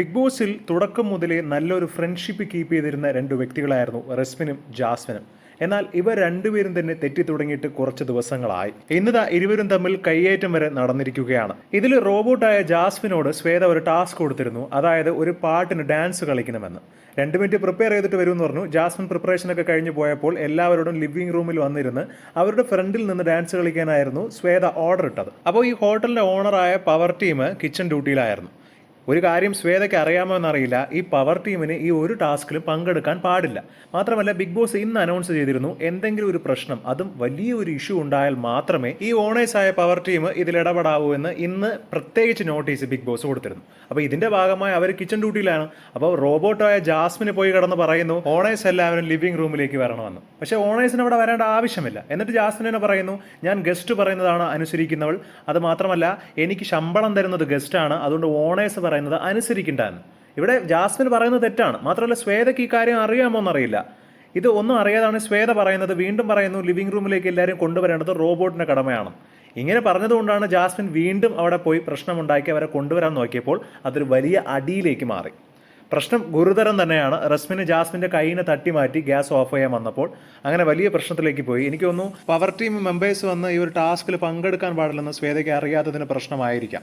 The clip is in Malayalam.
ബിഗ് ബോസിൽ തുടക്കം മുതലേ നല്ലൊരു ഫ്രണ്ട്ഷിപ്പ് കീപ്പ് ചെയ്തിരുന്ന രണ്ട് വ്യക്തികളായിരുന്നു റസ്മിനും ജാസ്മിനും. എന്നാൽ ഇവർ രണ്ടുപേരും തന്നെ തെറ്റി തുടങ്ങിയിട്ട് കുറച്ച് ദിവസങ്ങളായി. ഇന്നതാ ഇരുവരും തമ്മിൽ കൈയേറ്റം വരെ നടന്നിരിക്കുകയാണ്. ഇതിൽ റോബോട്ടായ ജാസ്മിനോട് ശ്വേത ഒരു ടാസ്ക് കൊടുത്തിരുന്നു. അതായത് ഒരു പാട്ടിന് ഡാൻസ് കളിക്കണമെന്ന്. രണ്ട് മിനിറ്റ് പ്രിപ്പയർ ചെയ്തിട്ട് വരുമെന്ന് പറഞ്ഞു. ജാസ്മിൻ പ്രിപ്പറേഷനൊക്കെ കഴിഞ്ഞ് പോയപ്പോൾ എല്ലാവരോടും ലിവിംഗ് റൂമിൽ വന്നിരുന്ന് അവരുടെ ഫ്രണ്ടിൽ നിന്ന് ഡാൻസ് കളിക്കാനായിരുന്നു ശ്വേത ഓർഡർ ഇട്ടത്. അപ്പോൾ ഈ ഹോട്ടലിന്റെ ഓണറായ പവർ ടീം കിച്ചൺ ഡ്യൂട്ടിയിലായിരുന്നു ഒരു കാര്യം ശ്വേതയ്ക്ക് അറിയാമോ എന്നറിയില്ല ഈ പവർ ടീമിന് ഈ ഒരു ടാസ്കിലും പങ്കെടുക്കാൻ പാടില്ല. മാത്രമല്ല ബിഗ് ബോസ് ഇന്ന് അനൗൺസ് ചെയ്തിരുന്നു എന്തെങ്കിലും ഒരു പ്രശ്നം അതും വലിയൊരു ഇഷ്യൂ ഉണ്ടായാൽ മാത്രമേ ഈ ഓണേഴ്സ് ആയ പവർ ടീം ഇതിൽ ഇടപെടാവൂ എന്ന് ഇന്ന് പ്രത്യേകിച്ച് നോട്ടീസ് ബിഗ് ബോസ് കൊടുത്തിരുന്നു. അപ്പോൾ ഇതിന്റെ ഭാഗമായി അവർ കിച്ചൺ ഡ്യൂട്ടിയിലാണ് അപ്പോൾ റോബോട്ടായ ജാസ്മിന് പോയി കിടന്ന് പറയുന്നു ഓണേഴ്സ് എല്ലാവരും ലിവിംഗ് റൂമിലേക്ക് വരണമെന്ന്. പക്ഷേ ഓണേഴ്സിന് അവിടെ വരേണ്ട ആവശ്യമില്ല. എന്നിട്ട് ജാസ്മിൻ തന്നെ പറയുന്നു ഞാൻ ഗസ്റ്റ് പറയുന്നതാണ് അനുസരിക്കുന്നവൾ. അത് മാത്രമല്ല എനിക്ക് ശമ്പളം തരുന്നത് ഗസ്റ്റാണ് അതുകൊണ്ട് ഓണേഴ്സ് പറയുന്നത് അനുസരിക്കണ്ട എന്ന് ഇവിടെ ജാസ്മിൻ പറയുന്നത് തെറ്റാണ്. മാത്രമല്ല ശ്വേതയ്ക്ക് ഈ കാര്യം അറിയാമോ എന്നറിയില്ല ഇത് ഒന്നും അറിയാതാണ്. ശ്വേത പറയുന്നത് വീണ്ടും പറയുന്നു ലിവിംഗ് റൂമിലേക്ക് എല്ലാവരും കൊണ്ടുവരേണ്ടത് റോബോട്ടിന്റെ കടമയാണ്. ഇങ്ങനെ പറഞ്ഞതുകൊണ്ടാണ് ജാസ്മിൻ വീണ്ടും അവിടെ പോയി പ്രശ്നമുണ്ടാക്കി അവരെ കൊണ്ടുവരാൻ നോക്കിയപ്പോൾ അതൊരു വലിയ അടിയിലേക്ക് മാറി. പ്രശ്നം ഗുരുതരം തന്നെയാണ്. റസ്മിന് ജാസ്മിന്റെ കൈയിനെ തട്ടി മാറ്റി ഗ്യാസ് ഓഫ് ചെയ്യാൻ വന്നപ്പോൾ അങ്ങനെ വലിയ പ്രശ്നത്തിലേക്ക് പോയി. എനിക്ക് തോന്നുന്നു പവർ ടീം മെമ്പേഴ്സ് വന്ന് ഈ ഒരു ടാസ്കിൽ പങ്കെടുക്കാൻ പാടില്ലെന്ന് ശ്വേതയ്ക്ക് അറിയാത്തതിന് പ്രശ്നമായിരിക്കാം.